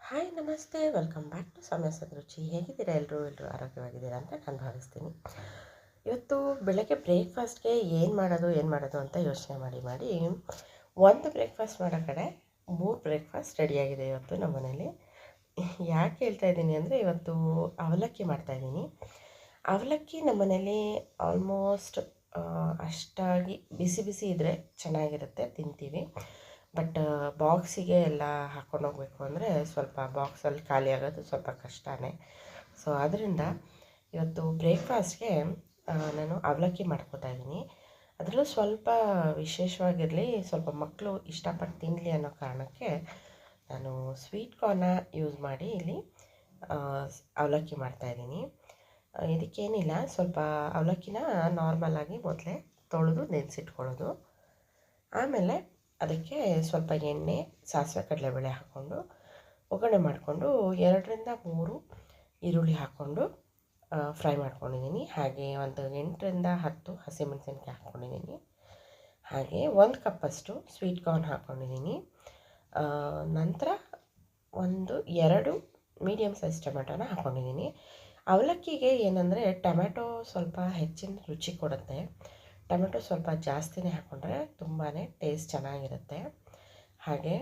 Hi, ನಮಸ್ತೆ. Welcome back to ಸಮಯ ರುಚಿ. ಹೇಗಿದ್ದೀರಾ ಎಲ್ಲರೂ ಎಲ್ಲರೂ ಆರೋಗ್ಯವಾಗಿದ್ದೀರಾ ಅಂತ ನಾನು ಭಾವಿಸ್ತೀನಿ. ಇವತ್ತು ಬೆಳಗ್ಗೆ ಬ್ರೇಕ್ಫಾಸ್ಟ್ಗೆ ಏನು ಮಾಡೋದು ಏನು ಮಾಡೋದು ಅಂತ ಯೋಚನೆ ಮಾಡಿ ಮಾಡಿ ಒಂದು ಬ್ರೇಕ್ಫಾಸ್ಟ್ ಮಾಡೋ ಕಡೆ ಮೂರು ಬ್ರೇಕ್ಫಾಸ್ಟ್ ರೆಡಿಯಾಗಿದೆ ಇವತ್ತು ನಮ್ಮ ಮನೇಲಿ. ಯಾಕೆ ಹೇಳ್ತಾ ಇದ್ದೀನಿ ಅಂದರೆ ಇವತ್ತು ಅವಲಕ್ಕಿ ಮಾಡ್ತಾಯಿದ್ದೀನಿ ಅವಲಕ್ಕಿ ನಮ್ಮ ಮನೇಲಿ ಆಲ್ಮೋಸ್ಟ್ ಅಷ್ಟಾಗಿ ಬಿಸಿ ಬಿಸಿ ಇದ್ದರೆ ಚೆನ್ನಾಗಿರುತ್ತೆ, ತಿಂತೀವಿ. ಬಟ್ ಬಾಕ್ಸಿಗೆ ಎಲ್ಲ ಹಾಕ್ಕೊಂಡು ಹೋಗಬೇಕು ಅಂದರೆ ಸ್ವಲ್ಪ ಬಾಕ್ಸಲ್ಲಿ ಖಾಲಿ ಆಗೋದು ಸ್ವಲ್ಪ ಕಷ್ಟನೇ. ಸೊ ಅದರಿಂದ ಇವತ್ತು ಬ್ರೇಕ್ಫಾಸ್ಟ್ಗೆ ನಾನು ಅವಲಕ್ಕಿ ಮಾಡ್ಕೋತಾ ಇದ್ದೀನಿ. ಅದರಲ್ಲೂ ಸ್ವಲ್ಪ ವಿಶೇಷವಾಗಿರಲಿ, ಸ್ವಲ್ಪ ಮಕ್ಕಳು ಇಷ್ಟಪಟ್ಟು ತಿನ್ನಲಿ ಅನ್ನೋ ಕಾರಣಕ್ಕೆ ನಾನು ಸ್ವೀಟ್ ಕಾರ್ನ ಯೂಸ್ ಮಾಡಿ ಇಲ್ಲಿ ಅವಲಕ್ಕಿ ಮಾಡ್ತಾಯಿದ್ದೀನಿ ಇದಕ್ಕೇನಿಲ್ಲ, ಸ್ವಲ್ಪ ಅವಲಕ್ಕಿನ ನಾರ್ಮಲಾಗಿ ಮೊದಲೇ ತೊಳೆದು ನೆನೆಸಿಟ್ಕೊಳ್ಳೋದು. ಆಮೇಲೆ ಅದಕ್ಕೆ ಸ್ವಲ್ಪ ಎಣ್ಣೆ, ಸಾಸಿವೆ ಕಡಲೆಬೇಳೆ ಹಾಕ್ಕೊಂಡು ಒಗ್ಗರಣೆ ಮಾಡಿಕೊಂಡು ಎರಡರಿಂದ ಮೂರು ಈರುಳ್ಳಿ ಹಾಕ್ಕೊಂಡು ಫ್ರೈ ಮಾಡ್ಕೊಂಡಿದ್ದೀನಿ. ಹಾಗೆ ಒಂದು ಎಂಟರಿಂದ ಹತ್ತು ಹಸಿಮೆಣಸಿನ್ಕಾಯಿ ಹಾಕ್ಕೊಂಡಿದ್ದೀನಿ. ಹಾಗೆ ಒಂದು ಕಪ್ಪಷ್ಟು ಸ್ವೀಟ್ ಕಾರ್ನ್ ಹಾಕ್ಕೊಂಡಿದ್ದೀನಿ. ನಂತರ ಒಂದು ಎರಡು ಮೀಡಿಯಮ್ ಸೈಜ್ ಟೊಮೆಟೊನ ಹಾಕ್ಕೊಂಡಿದ್ದೀನಿ. ಅವಲಕ್ಕಿಗೆ ಏನಂದರೆ ಟೊಮೆಟೊ ಸ್ವಲ್ಪ ಹೆಚ್ಚಿನ ರುಚಿ ಕೊಡುತ್ತೆ. ಟೊಮೆಟೊ ಸ್ವಲ್ಪ ಜಾಸ್ತಿನೇ ಹಾಕ್ಕೊಂಡ್ರೆ ತುಂಬಾ ಟೇಸ್ಟ್ ಚೆನ್ನಾಗಿರುತ್ತೆ. ಹಾಗೆ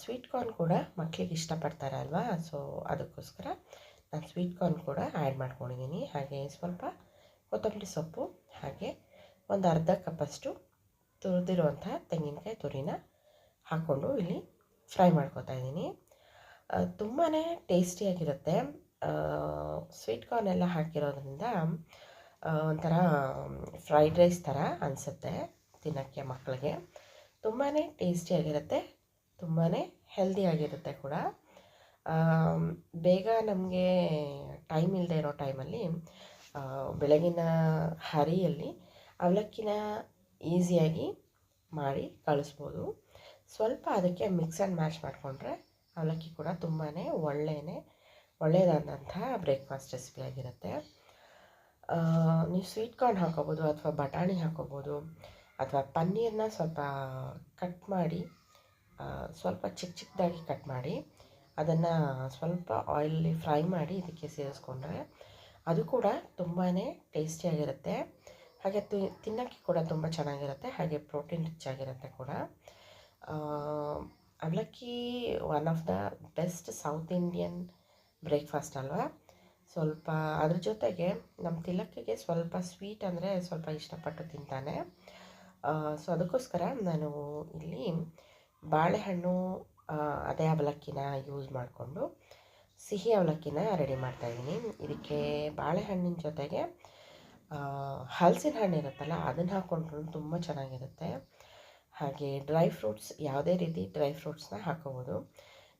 ಸ್ವೀಟ್ ಕಾರ್ನ್ ಕೂಡ ಮಕ್ಕಳಿಗೆ ಇಷ್ಟಪಡ್ತಾರೆ ಅಲ್ವಾ? ಸೊ ಅದಕ್ಕೋಸ್ಕರ ನಾನು ಸ್ವೀಟ್ ಕಾರ್ನ್ ಕೂಡ ಆ್ಯಡ್ ಮಾಡ್ಕೊಂಡಿದ್ದೀನಿ ಹಾಗೆ ಸ್ವಲ್ಪ ಕೊತ್ತಂಬರಿ ಸೊಪ್ಪು, ಹಾಗೆ ಒಂದು ಅರ್ಧ ಕಪ್ಪಷ್ಟು ತುರಿದಿರುವಂಥ ತೆಂಗಿನಕಾಯಿ ತುರಿನ ಹಾಕ್ಕೊಂಡು ಇಲ್ಲಿ ಫ್ರೈ ಮಾಡ್ಕೊತಾ ಇದ್ದೀನಿ ತುಂಬಾ ಟೇಸ್ಟಿಯಾಗಿರುತ್ತೆ ಸ್ವೀಟ್ ಕಾರ್ನ್ ಎಲ್ಲ ಹಾಕಿರೋದ್ರಿಂದ ಒಂಥರ ಫ್ರೈಡ್ ರೈಸ್ ಥರ ಅನಿಸುತ್ತೆ ತಿನ್ನೋಕ್ಕೆ ಮಕ್ಕಳಿಗೆ ತುಂಬಾ ಟೇಸ್ಟಿಯಾಗಿರುತ್ತೆ ತುಂಬಾ ಹೆಲ್ದಿಯಾಗಿರುತ್ತೆ ಕೂಡ. ಬೇಗ ನಮಗೆ ಟೈಮ್ ಇಲ್ಲದೆ ಇರೋ ಟೈಮಲ್ಲಿ ಬೆಳಗಿನ ಹರಿಯಲ್ಲಿ ಅವಲಕ್ಕಿನ ಈಸಿಯಾಗಿ ಮಾಡಿ ಕಳಿಸ್ಬೋದು. ಸ್ವಲ್ಪ ಅದಕ್ಕೆ ಮಿಕ್ಸ್ ಆ್ಯಂಡ್ ಮ್ಯಾಚ್ ಮಾಡಿಕೊಂಡ್ರೆ ಅವಲಕ್ಕಿ ಕೂಡ ತುಂಬಾ ಒಳ್ಳೆಯೇ ಒಳ್ಳೆಯದಾದಂಥ ಬ್ರೇಕ್ಫಾಸ್ಟ್ ರೆಸಿಪಿ ಆಗಿರುತ್ತೆ. ನೀವು ಸ್ವೀಟ್ ಕಾರ್ನ್ ಹಾಕೋಬೋದು ಅಥವಾ ಬಟಾಣಿ ಹಾಕೋಬೋದು ಅಥವಾ ಪನ್ನೀರನ್ನ ಸ್ವಲ್ಪ ಕಟ್ ಮಾಡಿ ಸ್ವಲ್ಪ ಚಿಕ್ಕ ಚಿಕ್ಕದಾಗಿ ಕಟ್ ಮಾಡಿ, ಅದನ್ನು ಸ್ವಲ್ಪ ಆಯಿಲಲ್ಲಿ ಫ್ರೈ ಮಾಡಿ ಇದಕ್ಕೆ ಸೇರಿಸ್ಕೊಂಡ್ರೆ ಅದು ಕೂಡ ತುಂಬಾ ಟೇಸ್ಟಿಯಾಗಿರುತ್ತೆ ಹಾಗೆ ತಿನ್ನೋಕ್ಕೆ ಕೂಡ ತುಂಬ ಚೆನ್ನಾಗಿರುತ್ತೆ. ಹಾಗೆ ಪ್ರೋಟೀನ್ ರಿಚ್ ಆಗಿರುತ್ತೆ ಕೂಡ. ಅವಲಕ್ಕಿ one of the best South Indian breakfast ಅಲ್ವಾ? ಸ್ವಲ್ಪ ಅದ್ರ ಜೊತೆಗೆ ನಮ್ಮ ತಿಲಕ್ಕಿಗೆ ಸ್ವಲ್ಪ ಸ್ವೀಟ್ ಅಂದರೆ ಸ್ವಲ್ಪ ಇಷ್ಟಪಟ್ಟು ತಿಂತಾನೆ. ಸೊ ಅದಕ್ಕೋಸ್ಕರ ನಾನು ಇಲ್ಲಿ ಬಾಳೆಹಣ್ಣು ಅದೇ ಅವಲಕ್ಕಿನ ಯೂಸ್ ಮಾಡಿಕೊಂಡು ಸಿಹಿ ಅವಲಕ್ಕಿನ ರೆಡಿ ಮಾಡ್ತಾಯಿದ್ದೀನಿ ಇದಕ್ಕೆ ಬಾಳೆಹಣ್ಣಿನ ಜೊತೆಗೆ ಹಲಸಿನ ಹಣ್ಣು ಇರುತ್ತಲ್ಲ, ಅದನ್ನು ಹಾಕ್ಕೊಂಡ್ರು ತುಂಬ ಚೆನ್ನಾಗಿರುತ್ತೆ. ಹಾಗೆ ಡ್ರೈ ಫ್ರೂಟ್ಸ್ ಯಾವುದೇ ರೀತಿ ಡ್ರೈ ಫ್ರೂಟ್ಸ್ನ ಹಾಕೋಬೋದು.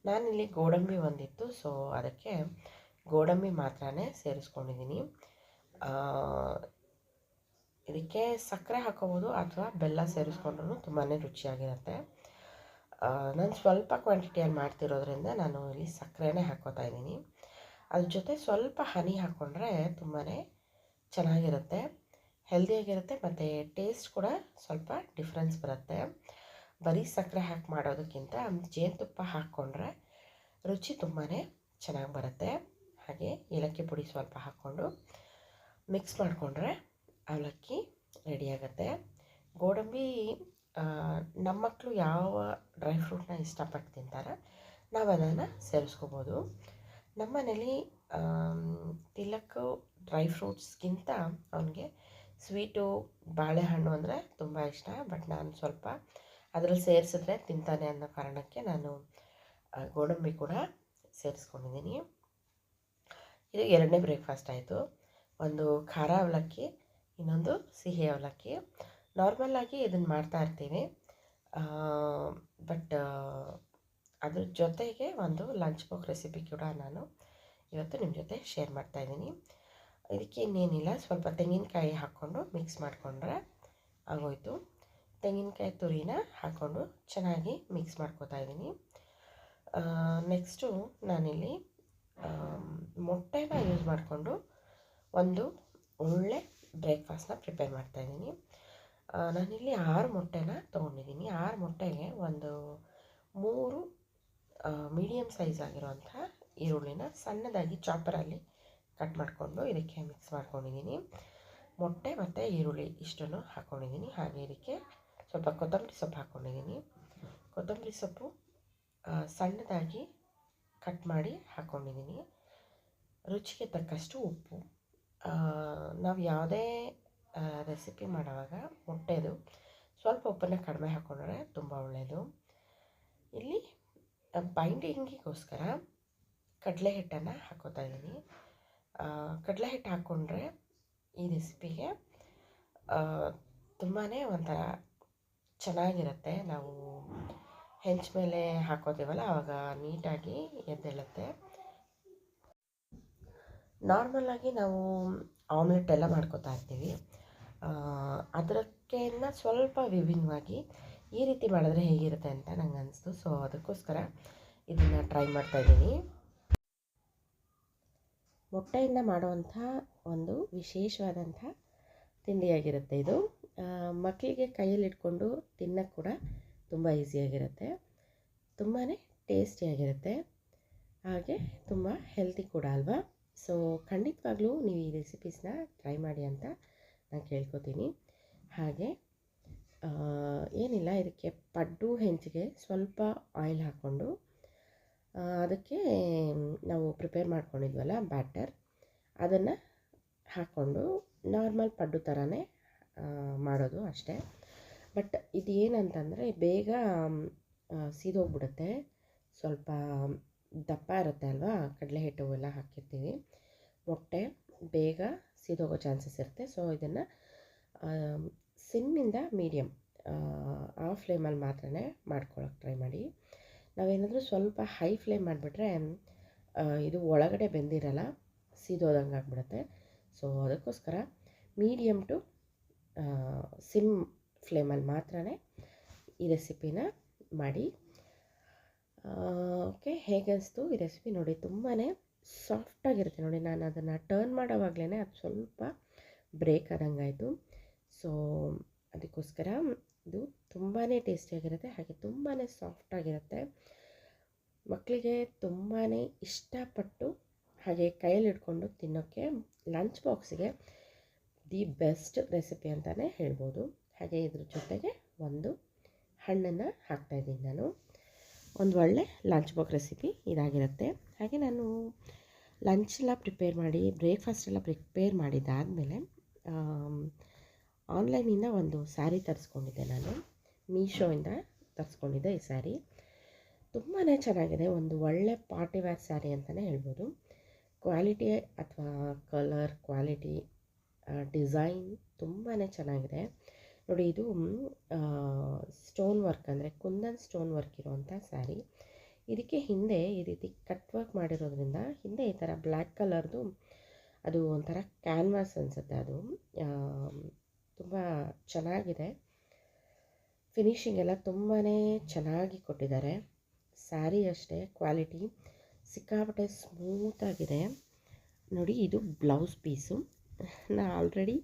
ನಾನಿಲ್ಲಿ ಗೋಡಂಬಿ ಒಂದಿತ್ತು ಸೊ ಅದಕ್ಕೆ ಗೋಡಂಬಿ ಮಾತ್ರನೇ ಸೇರಿಸ್ಕೊಂಡಿದ್ದೀನಿ. ಇದಕ್ಕೆ ಸಕ್ಕರೆ ಹಾಕೋಬೋದು ಅಥವಾ ಬೆಲ್ಲ ಸೇರಿಸ್ಕೊಂಡ್ರೂ ತುಂಬಾ ರುಚಿಯಾಗಿರುತ್ತೆ. ನಾನು ಸ್ವಲ್ಪ ಕ್ವಾಂಟಿಟಿಯಲ್ಲಿ ಮಾಡ್ತಿರೋದ್ರಿಂದ ನಾನು ಇಲ್ಲಿ ಸಕ್ಕರೆನೇ ಹಾಕ್ಕೋತಾ ಇದ್ದೀನಿ. ಅದ್ರ ಜೊತೆ ಸ್ವಲ್ಪ ಹನಿ ಹಾಕ್ಕೊಂಡ್ರೆ ತುಂಬಾ ಚೆನ್ನಾಗಿರುತ್ತೆ. ಹೆಲ್ದಿಯಾಗಿರುತ್ತೆ ಮತ್ತು ಟೇಸ್ಟ್ ಕೂಡ ಸ್ವಲ್ಪ ಡಿಫ್ರೆನ್ಸ್ ಬರುತ್ತೆ. ಬರೀ ಸಕ್ಕರೆ ಹಾಕಿ ಮಾಡೋದಕ್ಕಿಂತ ಜೇನುತುಪ್ಪ ಹಾಕ್ಕೊಂಡ್ರೆ ರುಚಿ ತುಂಬಾ ಚೆನ್ನಾಗಿ ಬರುತ್ತೆ. ಹಾಗೆ ಏಲಕ್ಕಿ ಪುಡಿ ಸ್ವಲ್ಪ ಹಾಕ್ಕೊಂಡು ಮಿಕ್ಸ್ ಮಾಡಿಕೊಂಡ್ರೆ ಅವಲಕ್ಕಿ ರೆಡಿಯಾಗುತ್ತೆ ಗೋಡಂಬಿ ನಮ್ಮ ಮಕ್ಕಳು ಯಾವ ಡ್ರೈ ಫ್ರೂಟ್ನ ಇಷ್ಟಪಟ್ಟು ತಿಂತಾರೆ ನಾವು ಅದನ್ನು ಸೇರಿಸ್ಕೋಬೋದು. ನಮ್ಮ ಮನೇಲಿ ತಿಲಕ್ಕು ಡ್ರೈ ಫ್ರೂಟ್ಸ್ಗಿಂತ ಅವನಿಗೆ ಸ್ವೀಟು ಬಾಳೆಹಣ್ಣು ಅಂದರೆ ತುಂಬ ಇಷ್ಟ. ಬಟ್ ನಾನು ಸ್ವಲ್ಪ ಅದರಲ್ಲಿ ಸೇರಿಸಿದ್ರೆ ತಿಂತಾನೆ ಅನ್ನೋ ಕಾರಣಕ್ಕೆ ನಾನು ಗೋಡಂಬಿ ಕೂಡ ಸೇರಿಸ್ಕೊಂಡಿದ್ದೀನಿ ಇದು ಎರಡನೇ ಬ್ರೇಕ್ಫಾಸ್ಟ್ ಆಯಿತು. ಒಂದು ಖಾರ ಅವಲಕ್ಕಿ, ಇನ್ನೊಂದು ಸಿಹಿ ಅವಲಕ್ಕಿ. ನಾರ್ಮಲಾಗಿ ಇದನ್ನು ಮಾಡ್ತಾ ಇರ್ತೀನಿ ಬಟ್ ಅದ್ರ ಜೊತೆಗೆ ಒಂದು ಲಂಚ್ ಬಾಕ್ಸ್ ರೆಸಿಪಿ ಕೂಡ ನಾನು ಇವತ್ತು ನಿಮ್ಮ ಜೊತೆ ಶೇರ್ ಮಾಡ್ತಾಯಿದ್ದೀನಿ ಇದಕ್ಕೆ ಇನ್ನೇನಿಲ್ಲ. ಸ್ವಲ್ಪ ತೆಂಗಿನಕಾಯಿ ಹಾಕ್ಕೊಂಡು ಮಿಕ್ಸ್ ಮಾಡಿಕೊಂಡ್ರೆ ಆಗೋಯ್ತು. ತೆಂಗಿನಕಾಯಿ ತುರಿನ ಹಾಕ್ಕೊಂಡು ಚೆನ್ನಾಗಿ ಮಿಕ್ಸ್ ಮಾಡ್ಕೋತಾ ಇದ್ದೀನಿ. ನೆಕ್ಸ್ಟು ನಾನಿಲ್ಲಿ ಮೊಟ್ಟೆನ ಯೂಸ್ ಮಾಡಿಕೊಂಡು ಒಂದು ಒಳ್ಳೆ ಬ್ರೇಕ್ಫಾಸ್ಟ್ನ ಪ್ರಿಪೇರ್ ಮಾಡ್ತಾಯಿದ್ದೀನಿ ನಾನಿಲ್ಲಿ ಆರು ಮೊಟ್ಟೆನ ತೊಗೊಂಡಿದ್ದೀನಿ. ಆರು ಮೊಟ್ಟೆಗೆ ಒಂದು ಮೂರು ಮೀಡಿಯಮ್ ಸೈಜ್ ಆಗಿರುವಂಥ ಈರುಳ್ಳಿನ ಸಣ್ಣದಾಗಿ ಚಾಪರಲ್ಲಿ ಕಟ್ ಮಾಡಿಕೊಂಡು ಇದಕ್ಕೆ ಮಿಕ್ಸ್ ಮಾಡ್ಕೊಂಡಿದ್ದೀನಿ. ಮೊಟ್ಟೆ ಮತ್ತು ಈರುಳ್ಳಿ ಇಷ್ಟನ್ನು ಹಾಕ್ಕೊಂಡಿದ್ದೀನಿ ಹಾಗೆ ಇದಕ್ಕೆ ಸ್ವಲ್ಪ ಕೊತ್ತಂಬರಿ ಸೊಪ್ಪು ಹಾಕ್ಕೊಂಡಿದ್ದೀನಿ ಕೊತ್ತಂಬರಿ ಸೊಪ್ಪು ಸಣ್ಣದಾಗಿ ಕಟ್ ಮಾಡಿ ಹಾಕ್ಕೊಂಡಿದ್ದೀನಿ ರುಚಿಗೆ ತಕ್ಕಷ್ಟು ಉಪ್ಪು. ನಾವು ಯಾವುದೇ ರೆಸಿಪಿ ಮಾಡುವಾಗ ಮೊಟ್ಟೆದು ಸ್ವಲ್ಪ ಉಪ್ಪನ್ನು ಕಡಿಮೆ ಹಾಕ್ಕೊಂಡ್ರೆ ತುಂಬ ಒಳ್ಳೆಯದು ಇಲ್ಲಿ ಬೈಂಡಿಂಗಿಗೋಸ್ಕರ ಕಡಲೆ ಹಿಟ್ಟನ್ನು ಹಾಕೋತಾ ಇದ್ದೀನಿ. ಕಡಲೆ ಹಿಟ್ಟು ಹಾಕ್ಕೊಂಡ್ರೆ ಈ ರೆಸಿಪಿಗೆ ತುಂಬಾ ಒಂಥರ ಚೆನ್ನಾಗಿರುತ್ತೆ. ನಾವು ಹೆಂಚ ಮೇಲೆ ಹಾಕೋತೀವಲ್ಲ ಆವಾಗ ನೀಟಾಗಿ ಎದ್ದೇಳುತ್ತೆ ನಾರ್ಮಲಾಗಿ ನಾವು ಆಮ್ಲೆಟ್ ಎಲ್ಲ ಮಾಡ್ಕೋತಾ ಇರ್ತೀವಿ. ಅದಕ್ಕೆನ್ನ ಸ್ವಲ್ಪ ವಿಭಿನ್ನವಾಗಿ ಈ ರೀತಿ ಮಾಡಿದ್ರೆ ಹೇಗಿರುತ್ತೆ ಅಂತ ನಂಗೆ ಅನಿಸ್ತು. ಸೊ ಅದಕ್ಕೋಸ್ಕರ ಇದನ್ನು ಟ್ರೈ ಮಾಡ್ತಾಯಿದ್ದೀನಿ ಮೊಟ್ಟೆಯಿಂದ ಮಾಡುವಂಥ ಒಂದು ವಿಶೇಷವಾದಂಥ ತಿಂಡಿಯಾಗಿರುತ್ತೆ ಇದು. ಮಕ್ಕಳಿಗೆ ಕೈಯಲ್ಲಿ ಇಟ್ಕೊಂಡು ತಿನ್ನೋಕ್ಕೆ ಕೂಡ ತುಂಬ ಈಸಿಯಾಗಿರುತ್ತೆ ತುಂಬಾ ಟೇಸ್ಟಿಯಾಗಿರುತ್ತೆ ಹಾಗೆ ತುಂಬ ಹೆಲ್ತಿ ಕೂಡ ಅಲ್ವಾ? ಸೊ ಖಂಡಿತವಾಗ್ಲೂ ನೀವು ಈ ರೆಸಿಪೀಸ್ನ ಟ್ರೈ ಮಾಡಿ ಅಂತ ನಾನು ಕೇಳ್ಕೊತೀನಿ. ಹಾಗೆ ಏನಿಲ್ಲ, ಇದಕ್ಕೆ ಪಡ್ಡು, ಹೆಂಚಿಗೆ ಸ್ವಲ್ಪ ಆಯಿಲ್ ಹಾಕ್ಕೊಂಡು ಅದಕ್ಕೆ ನಾವು ಪ್ರಿಪೇರ್ ಮಾಡ್ಕೊಂಡಿದ್ವಲ್ಲ ಬ್ಯಾಟರ್ ಅದನ್ನು ಹಾಕ್ಕೊಂಡು ನಾರ್ಮಲ್ ಪಡ್ಡು ಥರನೇ ಮಾಡೋದು ಅಷ್ಟೇ. ಬಟ್ ಇದು ಏನಂತಂದರೆ ಬೇಗ ಸೀದೋಗ್ಬಿಡುತ್ತೆ. ಸ್ವಲ್ಪ ದಪ್ಪ ಇರುತ್ತೆ ಅಲ್ವಾ? ಕಡಲೆ ಹಿಟ್ಟು ಎಲ್ಲ ಹಾಕಿರ್ತೀವಿ. ಮೊಟ್ಟೆ ಬೇಗ ಸೀದೋಗೋ ಚಾನ್ಸಸ್ ಇರುತ್ತೆ. ಸೊ, ಇದನ್ನು ಸಿಮ್ಮಿಂದ ಮೀಡಿಯಮ್ ಆ ಫ್ಲೇಮಲ್ಲಿ ಮಾತ್ರ ಮಾಡ್ಕೊಳ್ಳೋಕೆ ಟ್ರೈ ಮಾಡಿ. ನಾವೇನಾದರೂ ಸ್ವಲ್ಪ ಹೈ ಫ್ಲೇಮ್ ಮಾಡಿಬಿಟ್ರೆ ಇದು ಒಳಗಡೆ ಬೆಂದಿರಲ್ಲ ಸೀದೋದಂಗೆ ಆಗಿಬಿಡುತ್ತೆ ಸೊ, ಅದಕ್ಕೋಸ್ಕರ ಮೀಡಿಯಮ್ ಟು ಸಿಮ್ ಫ್ಲೇಮಲ್ಲಿ ಮಾತ್ರ ಈ ರೆಸಿಪಿನ ಮಾಡಿ. ಓಕೆ ಹೇಗನ್ನಿಸ್ತು ಈ ರೆಸಿಪಿ ನೋಡಿ ತುಂಬಾ ಸಾಫ್ಟಾಗಿರುತ್ತೆ ನೋಡಿ, ನಾನು ಅದನ್ನು ಟರ್ನ್ ಮಾಡೋವಾಗಲೇ ಅದು ಸ್ವಲ್ಪ ಬ್ರೇಕ್ ಆದಂಗಾಯಿತು. ಸೊ, ಅದಕ್ಕೋಸ್ಕರ ಇದು ತುಂಬಾ ಟೇಸ್ಟಿಯಾಗಿರುತ್ತೆ, ಹಾಗೆ ತುಂಬಾ ಸಾಫ್ಟಾಗಿರುತ್ತೆ. ಮಕ್ಕಳಿಗೆ ತುಂಬಾ ಇಷ್ಟಪಟ್ಟು ಹಾಗೆ ಕೈಯಲ್ಲಿ ಹಿಡ್ಕೊಂಡು ತಿನ್ನೋಕ್ಕೆ ಲಂಚ್ ಬಾಕ್ಸಿಗೆ ದಿ ಬೆಸ್ಟ್ ರೆಸಿಪಿ ಅಂತಲೇ ಹೇಳ್ಬೋದು. ಹಾಗೆ ಇದ್ರ ಜೊತೆಗೆ ಒಂದು ಹಣ್ಣನ್ನು ಹಾಕ್ತಾಯಿದ್ದೀನಿ ನಾನು. ಒಂದು ಒಳ್ಳೆ ಲಂಚ್ ಬಾಕ್ಸ್ ರೆಸಿಪಿ ಇದಾಗಿರುತ್ತೆ. ಹಾಗೆ ನಾನು ಲಂಚ್ ಎಲ್ಲ ಪ್ರಿಪೇರ್ ಮಾಡಿ ಬ್ರೇಕ್ಫಾಸ್ಟ್ ಎಲ್ಲ ಪ್ರಿಪೇರ್ ಮಾಡಿದ್ದಾದಮೇಲೆ ಆನ್ಲೈನಿಂದ ಒಂದು ಸ್ಯಾರಿ ತರಿಸ್ಕೊಂಡಿದ್ದೆ ನಾನು. ಮೀಶೋಯಿಂದ ತರಿಸ್ಕೊಂಡಿದ್ದೆ ಈ ಸ್ಯಾರಿ ತುಂಬಾ ಚೆನ್ನಾಗಿದೆ. ಒಂದು ಒಳ್ಳೆ ಪಾರ್ಟಿ ವೇರ್ ಸ್ಯಾರಿ ಅಂತಲೇ ಹೇಳ್ಬೋದು. ಕ್ವಾಲಿಟಿ ಅಥವಾ ಕಲರ್ ಕ್ವಾಲಿಟಿ ಡಿಸೈನ್ ತುಂಬಾ ಚೆನ್ನಾಗಿದೆ. ನೋಡಿ, ಇದು ಸ್ಟೋನ್ ವರ್ಕ್ ಅಂದರೆ ಕುಂದನ್ ಸ್ಟೋನ್ ವರ್ಕ್ ಇರುವಂಥ ಸ್ಯಾರಿ. ಇದಕ್ಕೆ ಹಿಂದೆ ಈ ರೀತಿ ಕಟ್ ವರ್ಕ್ ಮಾಡಿರೋದ್ರಿಂದ ಹಿಂದೆ ಈ ಥರ ಬ್ಲ್ಯಾಕ್ ಕಲರ್ದು ಅದು ಒಂಥರ ಕ್ಯಾನ್ವಾಸ್ ಅನಿಸುತ್ತೆ ಅದು. ತುಂಬ ಚೆನ್ನಾಗಿದೆ. ಫಿನಿಶಿಂಗ್ ಎಲ್ಲ ತುಂಬಾ ಚೆನ್ನಾಗಿ ಕೊಟ್ಟಿದ್ದಾರೆ. ಸ್ಯಾರಿ ಅಷ್ಟೇ, ಕ್ವಾಲಿಟಿ ಸಿಕ್ಕಾಪಟ್ಟೆ ಸ್ಮೂತಾಗಿದೆ ನೋಡಿ, ಇದು ಬ್ಲೌಸ್ ಪೀಸು. ನಾ ಆಲ್ರೆಡಿ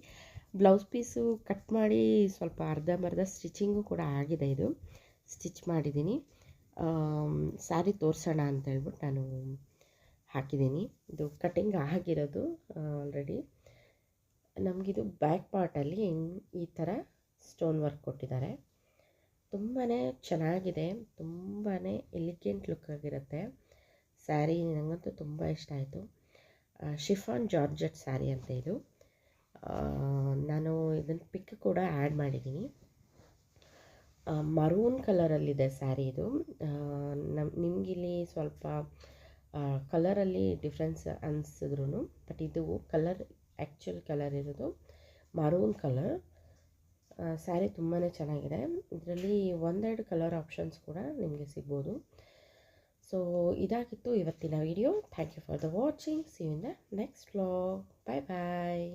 ಬ್ಲೌಸ್ ಪೀಸು ಕಟ್ ಮಾಡಿ ಸ್ವಲ್ಪ ಅರ್ಧಂಬರ್ಧ ಸ್ಟಿಚಿಂಗು ಕೂಡ ಆಗಿದೆ ಇದು. ಸ್ಟಿಚ್ ಮಾಡಿದ್ದೀನಿ. ಸ್ಯಾರಿ ತೋರಿಸೋಣ ಅಂತ ಹೇಳ್ಬಿಟ್ಟು ನಾನು ಹಾಕಿದ್ದೀನಿ. ಇದು ಕಟಿಂಗ್ ಆಗಿರೋದು ಆಲ್ರೆಡಿ ನಮಗಿದು ಬ್ಯಾಕ್ ಪಾರ್ಟಲ್ಲಿ ಈ ಥರ ಸ್ಟೋನ್ ವರ್ಕ್ ಕೊಟ್ಟಿದ್ದಾರೆ. ತುಂಬಾ ಚೆನ್ನಾಗಿದೆ ತುಂಬಾ ಎಲಿಗೆಂಟ್ ಲುಕ್ ಆಗಿರುತ್ತೆ. ಸ್ಯಾರಿ ನನಗಂತೂ ತುಂಬ ಇಷ್ಟ ಆಯಿತು. ಶಿಫಾನ್ ಜಾರ್ಜೆಟ್ ಸ್ಯಾರಿ ಅಂತ ಇದು. ನಾನು ಇದನ್ನು ಪಿಕ್ ಕೂಡ ಆ್ಯಡ್ ಮಾಡಿದ್ದೀನಿ ಮರೂನ್ ಕಲರಲ್ಲಿದೆ ಸ್ಯಾರಿ ಇದು. ನಮ್ಮ ನಿಮಗಿಲ್ಲಿ ಸ್ವಲ್ಪ ಕಲರಲ್ಲಿ ಡಿಫ್ರೆನ್ಸ್ ಅನಿಸಿದ್ರು ಬಟ್ ಇದು ಕಲರ್ ಆ್ಯಕ್ಚುಲ್ ಕಲರ್ ಇರೋದು ಮರೂನ್ ಕಲರ್. ಸ್ಯಾರಿ ತುಂಬಾ ಚೆನ್ನಾಗಿದೆ. ಇದರಲ್ಲಿ ಒಂದೆರಡು ಕಲರ್ ಆಪ್ಷನ್ಸ್ ಕೂಡ ನಿಮಗೆ ಸಿಗ್ಬೋದು. ಸೊ ಇದಾಗಿತ್ತು ಇವತ್ತಿನ video thank you for the watching see in the next vlog bye bye